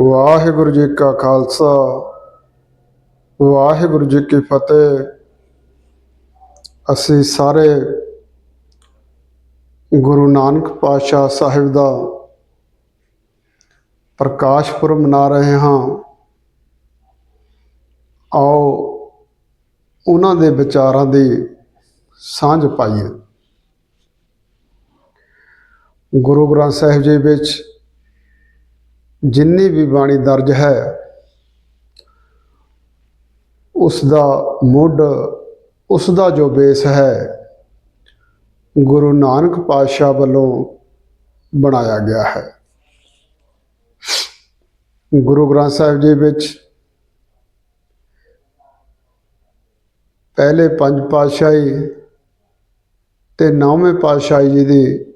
ਵਾਹਿਗੁਰੂ ਜੀ ਕਾ ਖਾਲਸਾ, ਵਾਹਿਗੁਰੂ ਜੀ ਕੀ ਫਤਿਹ। ਅਸੀਂ ਸਾਰੇ ਗੁਰੂ ਨਾਨਕ ਪਾਤਸ਼ਾਹ ਸਾਹਿਬ ਦਾ ਪ੍ਰਕਾਸ਼ ਪੁਰਬ ਮਨਾ ਰਹੇ ਹਾਂ। ਆਓ ਉਹਨਾਂ ਦੇ ਵਿਚਾਰਾਂ ਦੀ ਸਾਂਝ ਪਾਈਏ। ਗੁਰੂ ਗ੍ਰੰਥ ਸਾਹਿਬ ਜੀ ਵਿੱਚ ਜਿੰਨੀ ਵੀ ਬਾਣੀ ਦਰਜ ਹੈ ਉਸ ਦਾ ਮੁੱਢ ਉਸ ਦਾ ਜੋ ਬੇਸ ਹੈ, ਗੁਰੂ ਨਾਨਕ ਪਾਤਸ਼ਾਹ ਵੱਲੋਂ ਬਣਾਇਆ ਗਿਆ ਹੈ। ਗੁਰੂ ਗ੍ਰੰਥ ਸਾਹਿਬ ਜੀ ਵਿੱਚ ਪਹਿਲੇ ਪੰਜ ਪਾਤਸ਼ਾਹੀ ਤੇ ਨੌਵੇਂ ਪਾਤਸ਼ਾਹੀ ਜੀ ਦੀ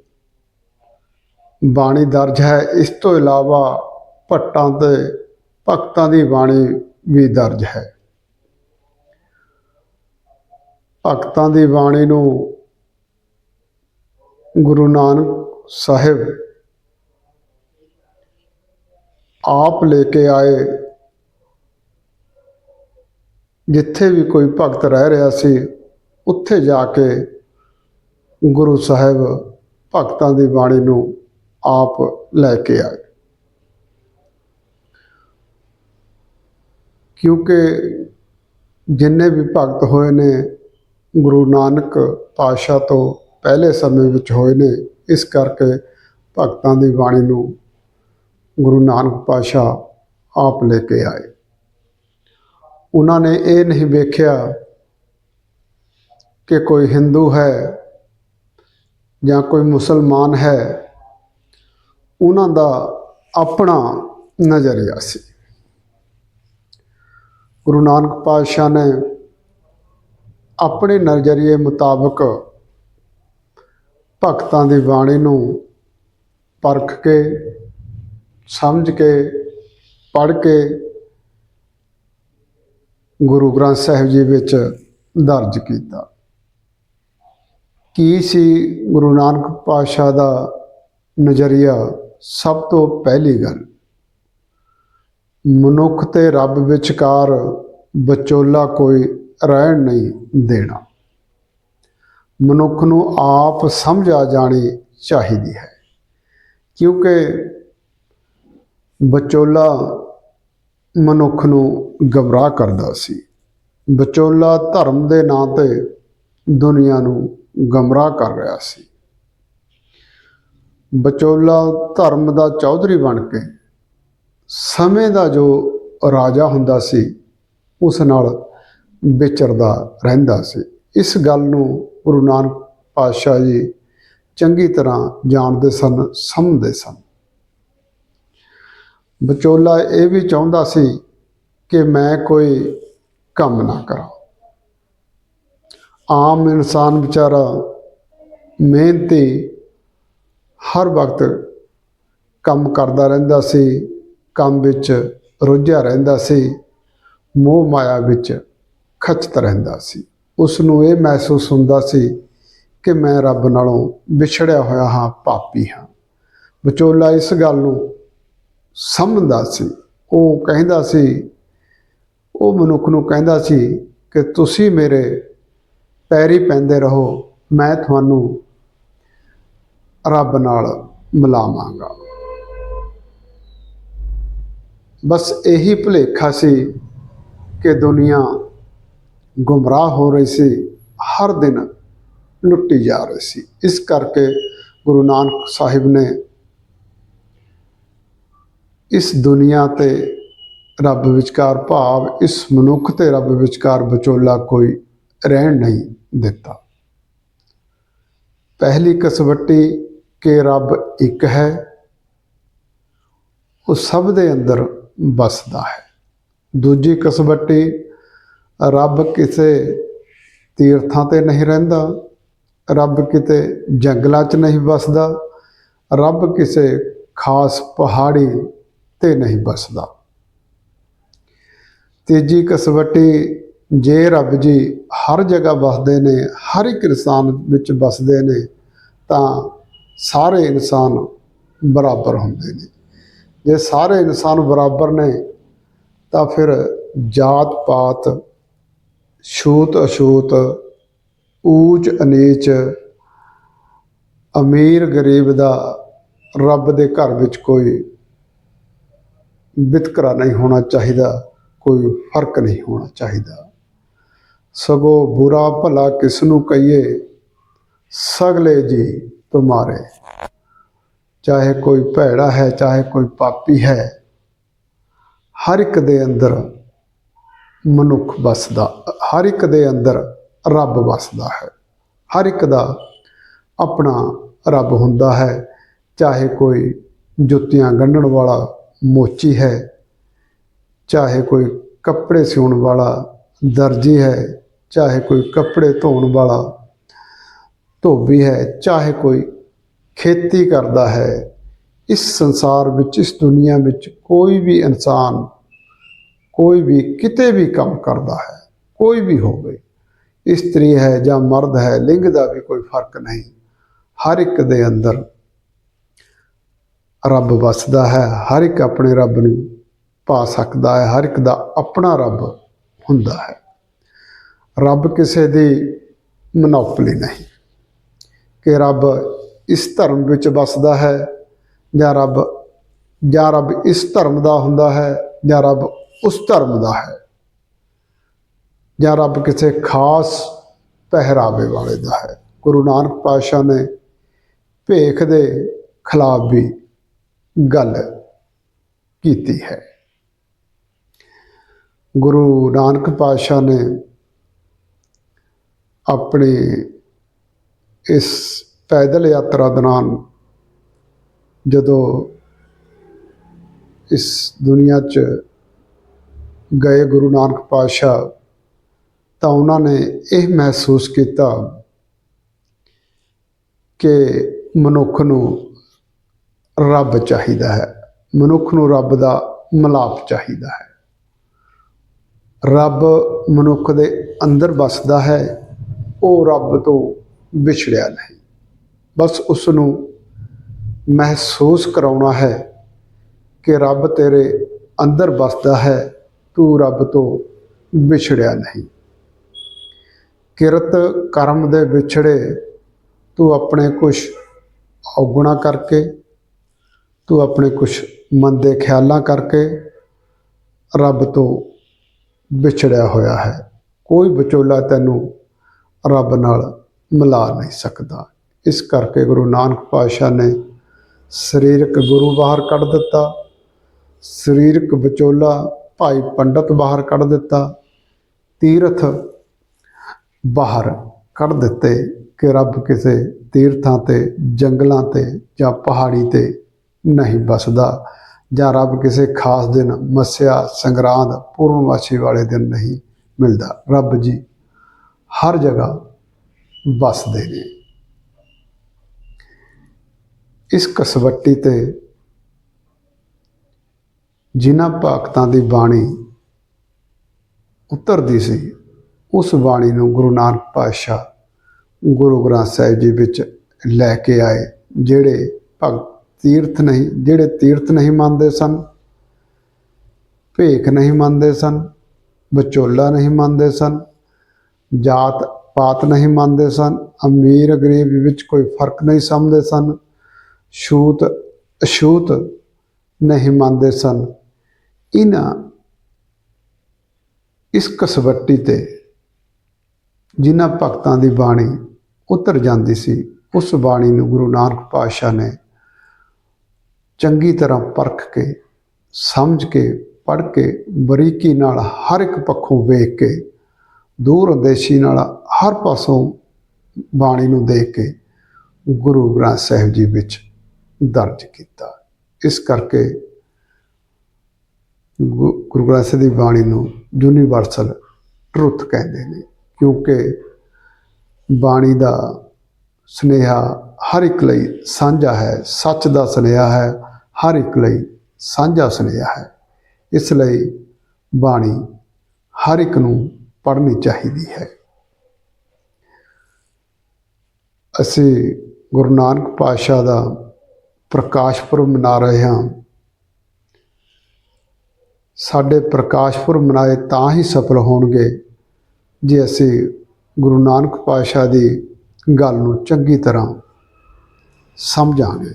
ਬਾਣੀ ਦਰਜ ਹੈ। ਇਸ ਤੋਂ ਇਲਾਵਾ ਭੱਟਾਂ ਤੇ ਭਗਤਾਂ ਦੀ ਬਾਣੀ ਵੀ ਦਰਜ ਹੈ। ਭਗਤਾਂ ਦੀ ਬਾਣੀ ਨੂੰ ਗੁਰੂ ਨਾਨਕ ਸਾਹਿਬ ਆਪ ਲੈ ਕੇ ਆਏ। ਜਿੱਥੇ ਵੀ ਕੋਈ ਭਗਤ ਰਹਿ ਰਿਹਾ ਸੀ, ਉੱਥੇ ਜਾ ਕੇ ਗੁਰੂ ਸਾਹਿਬ ਭਗਤਾਂ ਦੀ ਬਾਣੀ ਨੂੰ ਆਪ ਲੈ ਕੇ ਆਏ। ਕਿਉਂਕਿ ਜਿੰਨੇ ਵੀ ਭਗਤ ਹੋਏ ਨੇ, ਗੁਰੂ ਨਾਨਕ ਪਾਤਸ਼ਾਹ ਤੋਂ ਪਹਿਲੇ ਸਮੇਂ ਵਿੱਚ ਹੋਏ ਨੇ, ਇਸ ਕਰਕੇ ਭਗਤਾਂ ਦੀ ਬਾਣੀ ਨੂੰ ਗੁਰੂ ਨਾਨਕ ਪਾਤਸ਼ਾਹ ਆਪ ਲੈ ਕੇ ਆਏ। ਉਹਨਾਂ ਨੇ ਇਹ ਨਹੀਂ ਵੇਖਿਆ ਕਿ ਕੋਈ ਹਿੰਦੂ ਹੈ ਜਾਂ ਕੋਈ ਮੁਸਲਮਾਨ ਹੈ। ਉਹਨਾਂ ਦਾ ਆਪਣਾ ਨਜ਼ਰੀਆ ਸੀ। ਗੁਰੂ ਨਾਨਕ ਪਾਤਸ਼ਾਹ ਨੇ ਆਪਣੇ ਨਜ਼ਰੀਏ ਮੁਤਾਬਕ ਭਗਤਾਂ ਦੀ ਬਾਣੀ ਨੂੰ ਪਰਖ ਕੇ, ਸਮਝ ਕੇ, ਪੜ੍ਹ ਕੇ ਗੁਰੂ ਗ੍ਰੰਥ ਸਾਹਿਬ ਜੀ ਵਿੱਚ ਦਰਜ ਕੀਤਾ। ਕੀ ਸੀ ਗੁਰੂ ਨਾਨਕ ਪਾਤਸ਼ਾਹ ਦਾ ਨਜ਼ਰੀਆ? ਸਭ ਤੋਂ ਪਹਿਲੀ ਗੱਲ ਮਨੁੱਖ ਤੇ ਰੱਬ ਵਿਚਕਾਰ ਵਿਚੋਲਾ ਕੋਈ ਰਹਿਣ ਨਹੀਂ ਦੇਣਾ। ਮਨੁੱਖ ਨੂੰ ਆਪ ਸਮਝ ਆ ਜਾਣੀ ਚਾਹੀਦੀ ਹੈ, ਕਿਉਂਕਿ ਵਿਚੋਲਾ ਮਨੁੱਖ ਨੂੰ ਗਮਰਾਹ ਕਰਦਾ ਸੀ। ਵਿਚੋਲਾ ਧਰਮ ਦੇ ਨਾਂ ਤੇ ਦੁਨੀਆ ਨੂੰ ਗਮਰਾਹ ਕਰ ਰਿਹਾ ਸੀ। ਵਿਚੋਲਾ ਧਰਮ ਦਾ ਚੌਧਰੀ ਬਣ ਕੇ ਸਮੇਂ ਦਾ ਜੋ ਰਾਜਾ ਹੁੰਦਾ ਸੀ, ਉਸ ਨਾਲ ਵਿਚਰਦਾ ਰਹਿੰਦਾ ਸੀ। ਇਸ ਗੱਲ ਨੂੰ ਗੁਰੂ ਨਾਨਕ ਪਾਤਸ਼ਾਹ ਜੀ ਚੰਗੀ ਤਰ੍ਹਾਂ ਜਾਣਦੇ ਸਨ, ਸਮਝਦੇ ਸਨ। ਵਿਚੋਲਾ ਇਹ ਵੀ ਚਾਹੁੰਦਾ ਸੀ ਕਿ ਮੈਂ ਕੋਈ ਕੰਮ ਨਾ ਕਰਾਂ। ਆਮ ਇਨਸਾਨ ਵਿਚਾਰਾ ਮਿਹਨਤੀ ਹਰ ਵਕਤ ਕੰਮ ਕਰਦਾ ਰਹਿੰਦਾ ਸੀ ਕੰਮ ਵਿੱਚ ਰੁੱਝਿਆ ਰਹਿੰਦਾ ਸੀ, ਮੋਹ ਮਾਇਆ ਵਿੱਚ ਖਚਤ ਰਹਿੰਦਾ ਸੀ। ਉਸ ਨੂੰ ਇਹ ਮਹਿਸੂਸ ਹੁੰਦਾ ਸੀ ਕਿ ਮੈਂ ਰੱਬ ਨਾਲੋਂ ਵਿਛੜਿਆ ਹੋਇਆ ਹਾਂ, ਪਾਪੀ ਹਾਂ। ਵਿਚੋਲਾ ਇਸ ਗੱਲ ਨੂੰ ਸਮਝਦਾ ਸੀ। ਉਹ ਕਹਿੰਦਾ ਸੀ, ਉਹ ਮਨੁੱਖ ਨੂੰ ਕਹਿੰਦਾ ਸੀ ਕਿ ਤੁਸੀਂ ਮੇਰੇ ਪੈਰੀ ਪੈਂਦੇ ਰਹੋ, ਮੈਂ ਤੁਹਾਨੂੰ ਰੱਬ ਨਾਲ ਮਿਲਾਵਾਂਗਾ। ਬਸ ਇਹੀ ਭੁਲੇਖਾ ਸੀ ਕਿ ਦੁਨੀਆ ਗੁੰਮਰਾਹ ਹੋ ਰਹੀ ਸੀ, ਹਰ ਦਿਨ ਲੁੱਟੀ ਜਾ ਰਹੀ ਸੀ। ਇਸ ਕਰਕੇ ਗੁਰੂ ਨਾਨਕ ਸਾਹਿਬ ਨੇ ਇਸ ਦੁਨੀਆ ਤੇ ਰੱਬ ਵਿਚਕਾਰ ਭਾਵ, ਇਸ ਮਨੁੱਖ ਤੇ ਰੱਬ ਵਿਚਕਾਰ ਵਿਚੋਲਾ ਕੋਈ ਰਹਿਣ ਨਹੀਂ ਦਿੱਤਾ। ਪਹਿਲੀ ਕਸਵੱਟੀ ਕਿ ਰੱਬ ਇੱਕ ਹੈ, ਉਹ ਸਭ ਦੇ ਅੰਦਰ ਵਸਦਾ ਹੈ। ਦੂਜੀ ਕਸਵੱਟੀ, ਰੱਬ ਕਿਸੇ ਤੀਰਥਾਂ ਤੇ ਨਹੀਂ ਰਹਿੰਦਾ, ਰੱਬ ਕਿਤੇ ਜੰਗਲਾਂ 'ਚ ਨਹੀਂ ਵਸਦਾ, ਰੱਬ ਕਿਸੇ ਖਾਸ ਪਹਾੜੀ ਤੇ ਨਹੀਂ ਵਸਦਾ। ਤੀਜੀ ਕਸਵੱਟੀ, ਜੇ ਰੱਬ ਜੀ ਹਰ ਜਗ੍ਹਾ ਵਸਦੇ ਨੇ, ਹਰ ਇੱਕ ਇਨਸਾਨ ਵਿੱਚ ਵਸਦੇ ਨੇ, ਤਾਂ ਸਾਰੇ ਇਨਸਾਨ ਬਰਾਬਰ ਹੁੰਦੇ ਨੇ। ਜੇ ਸਾਰੇ ਇਨਸਾਨ ਬਰਾਬਰ ਨੇ, ਤਾਂ ਫਿਰ ਜਾਤ ਪਾਤ, ਛੂਤ ਅਛੂਤ, ਊਚ ਅਨੀਚ, ਅਮੀਰ ਗਰੀਬ ਦਾ ਰੱਬ ਦੇ ਘਰ ਵਿੱਚ ਕੋਈ ਵਿਤਕਰਾ ਨਹੀਂ ਹੋਣਾ ਚਾਹੀਦਾ, ਕੋਈ ਫ਼ਰਕ ਨਹੀਂ ਹੋਣਾ ਚਾਹੀਦਾ। ਸਗੋਂ ਬੁਰਾ ਭਲਾ ਕਿਸ ਨੂੰ ਕਹੀਏ? ਸਗਲੇ ਜੀ ਤੁਮਾਰੇ। ਚਾਹੇ ਕੋਈ ਭੈੜਾ ਹੈ, ਚਾਹੇ ਕੋਈ ਪਾਪੀ ਹੈ, ਹਰ ਇੱਕ ਦੇ ਅੰਦਰ ਮਨੁੱਖ ਵਸਦਾ, ਹਰ ਇੱਕ ਦੇ ਅੰਦਰ ਰੱਬ ਵਸਦਾ ਹੈ। ਹਰ ਇੱਕ ਦਾ ਆਪਣਾ ਰੱਬ ਹੁੰਦਾ ਹੈ, ਚਾਹੇ ਕੋਈ ਜੁੱਤੀਆਂ ਗੰਢਣ ਵਾਲਾ ਮੋਚੀ ਹੈ, ਚਾਹੇ ਕੋਈ ਕੱਪੜੇ ਸਿਉਣ ਵਾਲਾ ਦਰਜੀ ਹੈ, ਚਾਹੇ ਕੋਈ ਕੱਪੜੇ ਧੋਣ ਵਾਲਾ ਧੋਬੀ ਹੈ, ਚਾਹੇ ਕੋਈ ਖੇਤੀ ਕਰਦਾ ਹੈ। ਇਸ ਸੰਸਾਰ ਵਿੱਚ, ਇਸ ਦੁਨੀਆ ਵਿੱਚ ਕੋਈ ਵੀ ਇਨਸਾਨ, ਕੋਈ ਵੀ ਕਿਤੇ ਵੀ ਕੰਮ ਕਰਦਾ ਹੈ, ਕੋਈ ਵੀ ਹੋਵੇ, ਇਸਤਰੀ ਹੈ ਜਾਂ ਮਰਦ ਹੈ, ਲਿੰਗ ਦਾ ਵੀ ਕੋਈ ਫ਼ਰਕ ਨਹੀਂ। ਹਰ ਇੱਕ ਦੇ ਅੰਦਰ ਰੱਬ ਵਸਦਾ ਹੈ, ਹਰ ਇੱਕ ਆਪਣੇ ਰੱਬ ਨੂੰ ਪਾ ਸਕਦਾ ਹੈ, ਹਰ ਇੱਕ ਦਾ ਆਪਣਾ ਰੱਬ ਹੁੰਦਾ ਹੈ। ਰੱਬ ਕਿਸੇ ਦੀ ਮਨੋਪਲੀ ਨਹੀਂ ਕਿ ਰੱਬ ਇਸ ਧਰਮ ਵਿੱਚ ਵਸਦਾ ਹੈ, ਜਾਂ ਰੱਬ ਜਾਂ ਰੱਬ ਇਸ ਧਰਮ ਦਾ ਹੁੰਦਾ ਹੈ, ਜਾਂ ਰੱਬ ਉਸ ਧਰਮ ਦਾ ਹੈ। ਜਾਂ ਰੱਬ ਕਿਸੇ ਖਾਸ ਪਹਿਰਾਵੇ ਵਾਲੇ ਦਾ ਹੈ। ਗੁਰੂ ਨਾਨਕ ਪਾਤਸ਼ਾਹ ਨੇ ਭੇਖ ਦੇ ਖਿਲਾਫ ਵੀ ਗੱਲ ਕੀਤੀ ਹੈ। ਗੁਰੂ ਨਾਨਕ ਪਾਤਸ਼ਾਹ ਨੇ ਆਪਣੇ ਇਸ ਪੈਦਲ ਯਾਤਰਾ ਦੌਰਾਨ ਜਦੋਂ ਇਸ ਦੁਨੀਆ 'ਚ ਗਏ ਗੁਰੂ ਨਾਨਕ ਪਾਤਸ਼ਾਹ, ਤਾਂ ਉਹਨਾਂ ਨੇ ਇਹ ਮਹਿਸੂਸ ਕੀਤਾ ਕਿ ਮਨੁੱਖ ਨੂੰ ਰੱਬ ਚਾਹੀਦਾ ਹੈ। ਮਨੁੱਖ ਨੂੰ ਰੱਬ ਦਾ ਮਿਲਾਪ ਚਾਹੀਦਾ ਹੈ। ਰੱਬ ਮਨੁੱਖ ਦੇ ਅੰਦਰ ਵਸਦਾ ਹੈ, ਉਹ ਰੱਬ ਤੋਂ ਵਿਛੜਿਆ ਨਹੀਂ। ਬਸ ਉਸ ਨੂੰ ਮਹਿਸੂਸ ਕਰਾਉਣਾ ਹੈ ਕਿ ਰੱਬ ਤੇਰੇ ਅੰਦਰ ਵਸਦਾ ਹੈ, ਤੂੰ ਰੱਬ ਤੋਂ ਵਿਛੜਿਆ ਨਹੀਂ। ਕਿਰਤ ਕਰਮ ਦੇ ਵਿਛੜੇ, ਤੂੰ ਆਪਣੇ ਕੁਝ ਔਗੁਣਾ ਕਰਕੇ, ਤੂੰ ਆਪਣੇ ਕੁਝ ਦੇ ਖਿਆਲਾਂ ਕਰਕੇ ਰੱਬ ਤੋਂ ਵਿਛੜਿਆ ਹੋਇਆ ਹੈ। ਕੋਈ ਵਿਚੋਲਾ ਤੈਨੂੰ ਰੱਬ ਨਾਲ ਮਿਲਾ ਨਹੀਂ ਸਕਦਾ। ਇਸ ਕਰਕੇ ਗੁਰੂ ਨਾਨਕ ਪਾਤਸ਼ਾਹ ਨੇ ਸਰੀਰਕ ਗੁਰੂ ਬਾਹਰ ਕੱਢ ਦਿੱਤਾ, ਸਰੀਰਕ ਵਿਚੋਲਾ ਭਾਈ ਪੰਡਤ ਬਾਹਰ ਕੱਢ ਦਿੱਤਾ, ਤੀਰਥ ਬਾਹਰ ਕੱਢ ਦਿੱਤੇ ਕਿ ਰੱਬ ਕਿਸੇ ਤੀਰਥਾਂ ਤੇ, ਜੰਗਲਾਂ ਤੇ ਜਾਂ ਪਹਾੜੀ ਤੇ ਨਹੀਂ ਬਸਦਾ ਜਾਂ ਰੱਬ ਕਿਸੇ ਖਾਸ ਦਿਨ ਮੱਸਿਆ, ਸੰਗਰਾਂਦ, ਪੂਰਨਮਾਸ਼ੀ ਵਾਲੇ ਦਿਨ ਨਹੀਂ ਮਿਲਦਾ। ਰੱਬ ਜੀ ਹਰ ਜਗ੍ਹਾ ਵਸਦੇ ਨੇ। ਇਸ ਕਸਵੱਟੀ ਤੇ ਜਿਨ੍ਹਾਂ ਭਗਤਾਂ ਦੀ ਬਾਣੀ ਉਤਰਦੀ ਸੀ, ਉਸ ਬਾਣੀ ਨੂੰ ਗੁਰੂ ਨਾਨਕ ਪਾਤਸ਼ਾਹ ਗੁਰੂ ਗ੍ਰੰਥ ਸਾਹਿਬ ਜੀ ਵਿੱਚ ਲੈ ਕੇ ਆਏ, ਜਿਹੜੇ ਭਗਤ ਤੀਰਥ ਨਹੀਂ, ਜਿਹੜੇ ਤੀਰਥ ਨਹੀਂ ਮੰਨਦੇ ਸਨ, ਭੇਖ ਨਹੀਂ ਮੰਨਦੇ ਸਨ, ਵਿਚੋਲਾ ਨਹੀਂ ਮੰਨਦੇ ਸਨ ਜਾਤ ਪਾਤ ਨਹੀਂ ਮੰਨਦੇ ਸਨ ਅਮੀਰ ਗਰੀਬ ਵਿੱਚ ਕੋਈ ਫ਼ਰਕ ਨਹੀਂ ਸਮਝਦੇ ਸਨ ਛੂਤ, ਅਛੂਤ ਨਹੀਂ ਮੰਨਦੇ ਸਨ। ਇਹਨਾਂ ਇਸ ਕਸਵੱਟੀ ਤੇ ਜਿਨ੍ਹਾਂ ਭਗਤਾਂ ਦੀ ਬਾਣੀ ਉਤਰ ਜਾਂਦੀ ਸੀ, ਉਸ ਬਾਣੀ ਨੂੰ ਗੁਰੂ ਨਾਨਕ ਪਾਤਸ਼ਾਹ ਨੇ ਚੰਗੀ ਤਰ੍ਹਾਂ ਪਰਖ ਕੇ, ਸਮਝ ਕੇ, ਪੜ੍ਹ ਕੇ, ਬਰੀਕੀ ਨਾਲ ਹਰ ਇੱਕ ਪੱਖੋਂ ਵੇਖ ਕੇ, ਦੂਰ ਅੰਦੇਸ਼ੀ ਨਾਲ ਹਰ ਪਾਸੋਂ ਬਾਣੀ ਨੂੰ ਦੇਖ ਕੇ ਗੁਰੂ ਗ੍ਰੰਥ ਸਾਹਿਬ ਜੀ ਵਿੱਚ ਦਰਜ ਕੀਤਾ। ਇਸ ਕਰਕੇ ਗੁ- ਗੁਰੂ ਗ੍ਰੰਥ ਸਾਹਿਬ ਦੀ ਬਾਣੀ ਨੂੰ ਯੂਨੀਵਰਸਲ ਟਰੁੱਥ ਕਹਿੰਦੇ ਨੇ, ਕਿਉਂਕਿ ਬਾਣੀ ਦਾ ਸੁਨੇਹਾ ਹਰ ਇੱਕ ਲਈ ਸਾਂਝਾ ਹੈ, ਸੱਚ ਦਾ ਸੁਨੇਹਾ ਹੈ, ਹਰ ਇੱਕ ਲਈ ਸਾਂਝਾ ਸੁਨੇਹਾ ਹੈ। ਇਸ ਲਈ ਬਾਣੀ ਹਰ ਇੱਕ ਨੂੰ ਪੜ੍ਹਨੀ ਚਾਹੀਦੀ ਹੈ। ਅਸੀਂ ਗੁਰੂ ਨਾਨਕ ਪਾਤਸ਼ਾਹ ਦਾ ਪ੍ਰਕਾਸ਼ ਪੁਰਬ ਮਨਾ ਰਹੇ ਹਾਂ। ਸਾਡੇ ਪ੍ਰਕਾਸ਼ ਪੁਰਬ ਮਨਾਏ ਤਾਂ ਹੀ ਸਫਲ ਹੋਣਗੇ ਜੇ ਅਸੀਂ ਗੁਰੂ ਨਾਨਕ ਪਾਤਸ਼ਾਹ ਦੀ ਗੱਲ ਨੂੰ ਚੰਗੀ ਤਰ੍ਹਾਂ ਸਮਝਾਂਗੇ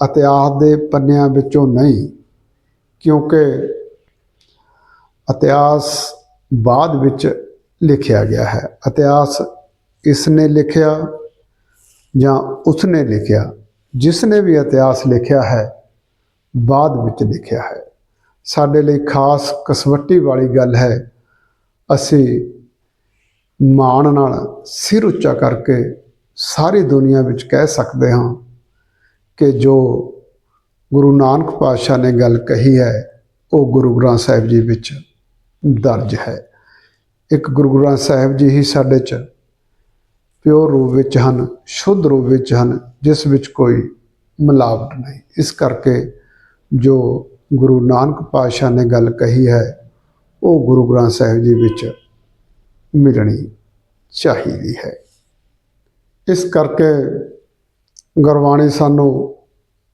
ਇਤਿਹਾਸ ਦੇ ਪੰਨਿਆਂ ਵਿੱਚੋਂ ਨਹੀਂ, ਕਿਉਂਕਿ ਇਤਿਹਾਸ ਬਾਅਦ ਵਿੱਚ ਲਿਖਿਆ ਗਿਆ ਹੈ। ਇਤਿਹਾਸ ਇਸ ਨੇ ਲਿਖਿਆ ਜਾਂ ਉਸ ਨੇ ਲਿਖਿਆ? ਜਿਸ ਨੇ ਵੀ ਇਤਿਹਾਸ ਲਿਖਿਆ ਹੈ, ਬਾਅਦ ਵਿੱਚ ਲਿਖਿਆ ਹੈ। ਸਾਡੇ ਲਈ ਖਾਸ ਕਸਵੱਟੀ ਵਾਲੀ ਗੱਲ ਹੈ, ਅਸੀਂ ਮਾਣ ਨਾਲ ਸਿਰ ਉੱਚਾ ਕਰਕੇ ਸਾਰੀ ਦੁਨੀਆ ਵਿੱਚ ਕਹਿ ਸਕਦੇ ਹਾਂ ਕਿ ਜੋ ਗੁਰੂ ਨਾਨਕ ਪਾਤਸ਼ਾਹ ਨੇ ਗੱਲ ਕਹੀ ਹੈ, ਉਹ ਗੁਰੂ ਗ੍ਰੰਥ ਸਾਹਿਬ ਜੀ ਵਿੱਚ ਦਰਜ ਹੈ। ਇੱਕ ਗੁਰੂ ਗ੍ਰੰਥ ਸਾਹਿਬ ਜੀ ਹੀ ਸਾਡੇ 'ਚ ਪਿਓਰ ਰੂਪ ਵਿੱਚ ਹਨ, ਸ਼ੁੱਧ ਰੂਪ ਵਿੱਚ ਹਨ, ਜਿਸ ਵਿੱਚ ਕੋਈ ਮਿਲਾਵਟ ਨਹੀਂ। ਇਸ ਕਰਕੇ ਜੋ ਗੁਰੂ ਨਾਨਕ ਪਾਤਸ਼ਾਹ ਨੇ ਗੱਲ ਕਹੀ ਹੈ, ਉਹ ਗੁਰੂ ਗ੍ਰੰਥ ਸਾਹਿਬ ਜੀ ਵਿੱਚ ਮਿਲਣੀ ਚਾਹੀਦੀ ਹੈ। ਇਸ ਕਰਕੇ ਗੁਰਬਾਣੀ ਸਾਨੂੰ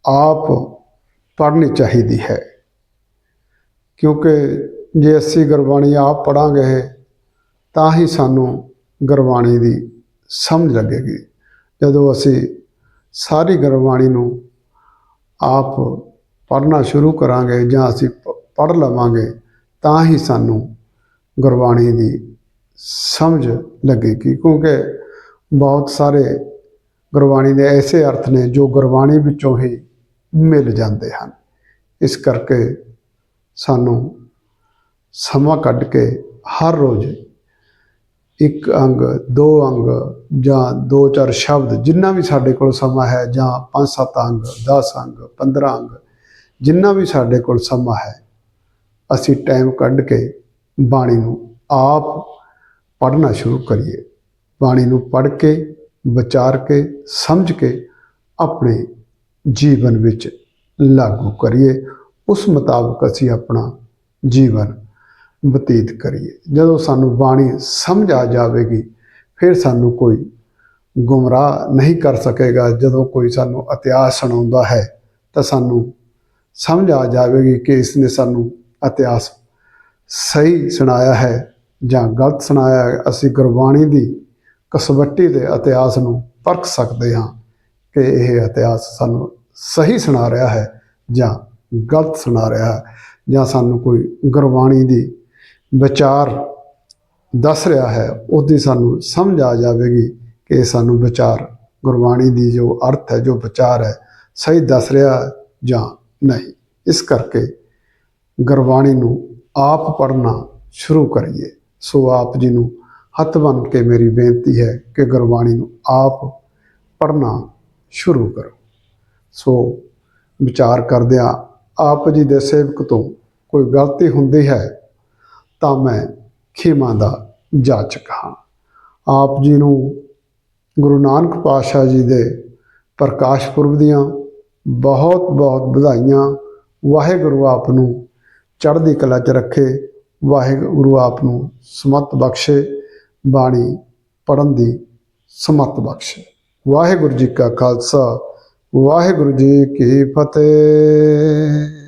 ਆਪ ਪੜ੍ਹਨੀ ਚਾਹੀਦੀ ਹੈ, ਕਿਉਂਕਿ ਜੇ ਅਸੀਂ ਗੁਰਬਾਣੀ ਆਪ ਪੜਾਂਗੇ ਤਾਂ ਹੀ ਸਾਨੂੰ ਗੁਰਬਾਣੀ ਦੀ ਸਮਝ ਲੱਗੇਗੀ। ਜਦੋਂ ਅਸੀਂ ਸਾਰੀ ਗੁਰਬਾਣੀ ਨੂੰ ਆਪ ਪੜ੍ਹਨਾ ਸ਼ੁਰੂ ਕਰਾਂਗੇ ਜਾਂ ਅਸੀਂ ਪੜ੍ਹ ਲਵਾਂਗੇ, ਤਾਂ ਹੀ ਸਾਨੂੰ ਗੁਰਬਾਣੀ ਦੀ ਸਮਝ ਲੱਗੇਗੀ। ਕਿਉਂਕਿ ਬਹੁਤ ਸਾਰੇ ਗੁਰਬਾਣੀ ਦੇ ਐਸੇ ਅਰਥ ਨੇ ਜੋ ਗੁਰਬਾਣੀ ਵਿੱਚੋਂ ਹੀ ਮਿਲ ਜਾਂਦੇ ਹਨ। ਇਸ ਕਰਕੇ ਸਾਨੂੰ ਸਮਾਂ ਕੱਢ ਕੇ ਹਰ ਰੋਜ਼ ਇੱਕ ਅੰਗ, ਦੋ ਅੰਗ ਜਾਂ ਦੋ ਚਾਰ ਸ਼ਬਦ ਜਿੰਨਾ ਵੀ ਸਾਡੇ ਕੋਲ ਸਮਾਂ ਹੈ ਜਾਂ ਪੰਜ ਸੱਤ ਅੰਗ 10 ਅੰਗ 15 ਅੰਗ, ਜਿੰਨਾ ਵੀ ਸਾਡੇ ਕੋਲ ਸਮਾਂ ਹੈ, ਅਸੀਂ ਟਾਈਮ ਕੱਢ ਕੇ ਬਾਣੀ ਨੂੰ ਆਪ ਪੜ੍ਹਨਾ ਸ਼ੁਰੂ ਕਰੀਏ। ਬਾਣੀ ਨੂੰ ਪੜ੍ਹ ਕੇ, ਵਿਚਾਰ ਕੇ, ਸਮਝ ਕੇ ਆਪਣੇ ਜੀਵਨ ਵਿੱਚ ਲਾਗੂ ਕਰੀਏ। ਉਸ ਮੁਤਾਬਕ ਅਸੀਂ ਆਪਣਾ ਜੀਵਨ ਬਤੀਤ ਕਰੀਏ। ਜਦੋਂ ਸਾਨੂੰ ਬਾਣੀ ਸਮਝ ਆ ਜਾਵੇਗੀ, ਫਿਰ ਸਾਨੂੰ ਕੋਈ ਗੁੰਮਰਾਹ ਨਹੀਂ ਕਰ ਸਕੇਗਾ। ਜਦੋਂ ਕੋਈ ਸਾਨੂੰ ਇਤਿਹਾਸ ਸੁਣਾਉਂਦਾ ਹੈ, ਤਾਂ ਸਾਨੂੰ ਸਮਝ ਆ ਜਾਵੇਗੀ ਕਿ ਇਸ ਨੇ ਸਾਨੂੰ ਇਤਿਹਾਸ ਸਹੀ ਸੁਣਾਇਆ ਹੈ ਜਾਂ ਗਲਤ ਸੁਣਾਇਆ ਹੈ। ਅਸੀਂ ਗੁਰਬਾਣੀ ਦੀ ਕਸਵੱਟੀ ਦੇ ਇਤਿਹਾਸ ਨੂੰ ਪਰਖ ਸਕਦੇ ਹਾਂ ਕਿ ਇਹ ਇਤਿਹਾਸ ਸਾਨੂੰ ਸਹੀ ਸੁਣਾ ਰਿਹਾ ਹੈ ਜਾਂ ਗਲਤ ਸੁਣਾ ਰਿਹਾ ਹੈ ਜਾਂ ਸਾਨੂੰ ਕੋਈ ਗੁਰਬਾਣੀ ਦੀ ਵਿਚਾਰ ਦੱਸ ਰਿਹਾ ਹੈ, ਉਹਦੀ ਸਾਨੂੰ ਸਮਝ ਆ ਜਾਵੇਗੀ ਕਿ ਸਾਨੂੰ ਵਿਚਾਰ, ਗੁਰਬਾਣੀ ਦੀ ਜੋ ਅਰਥ ਹੈ, ਜੋ ਵਿਚਾਰ ਹੈ, ਸਹੀ ਦੱਸ ਰਿਹਾ ਜਾਂ ਨਹੀਂ। ਇਸ ਕਰਕੇ ਗੁਰਬਾਣੀ ਨੂੰ ਆਪ ਪੜ੍ਹਨਾ ਸ਼ੁਰੂ ਕਰੀਏ। ਸੋ ਆਪ ਜੀ ਨੂੰ ਹੱਥ ਬੰਨ ਕੇ ਮੇਰੀ ਬੇਨਤੀ ਹੈ ਕਿ ਗੁਰਬਾਣੀ ਨੂੰ ਆਪ ਪੜ੍ਹਨਾ ਸ਼ੁਰੂ ਕਰੋ। ਸੋ ਵਿਚਾਰ ਕਰਦਿਆਂ ਆਪ ਜੀ ਦੇ ਸੇਵਕ ਤੋਂ ਕੋਈ ਗਲਤੀ ਹੁੰਦੀ ਹੈ ਤਾਂ ਮੈਂ ਖਿਮਾ ਦਾ ਜਾਚਕ ਹਾਂ। ਆਪ ਜੀ ਨੂੰ ਗੁਰੂ ਨਾਨਕ ਪਾਤਸ਼ਾਹ ਜੀ ਦੇ ਪ੍ਰਕਾਸ਼ ਪੁਰਬ ਦੀਆਂ ਬਹੁਤ ਬਹੁਤ ਵਧਾਈਆਂ ਵਾਹਿਗੁਰੂ ਆਪ ਨੂੰ ਚੜ੍ਹਦੀ ਕਲਾ 'ਚ ਰੱਖੇ, ਵਾਹਿਗੁਰੂ ਆਪ ਨੂੰ ਸਮਤ ਬਖਸ਼ੇ, ਬਾਣੀ ਪੜਨ ਦੀ ਸਮਤ ਬਖਸ਼ੇ। ਵਾਹਿਗੁਰੂ ਜੀ ਕਾ ਖਾਲਸਾ, ਵਾਹਿਗੁਰੂ ਜੀ ਕੀ ਫਤਿਹ।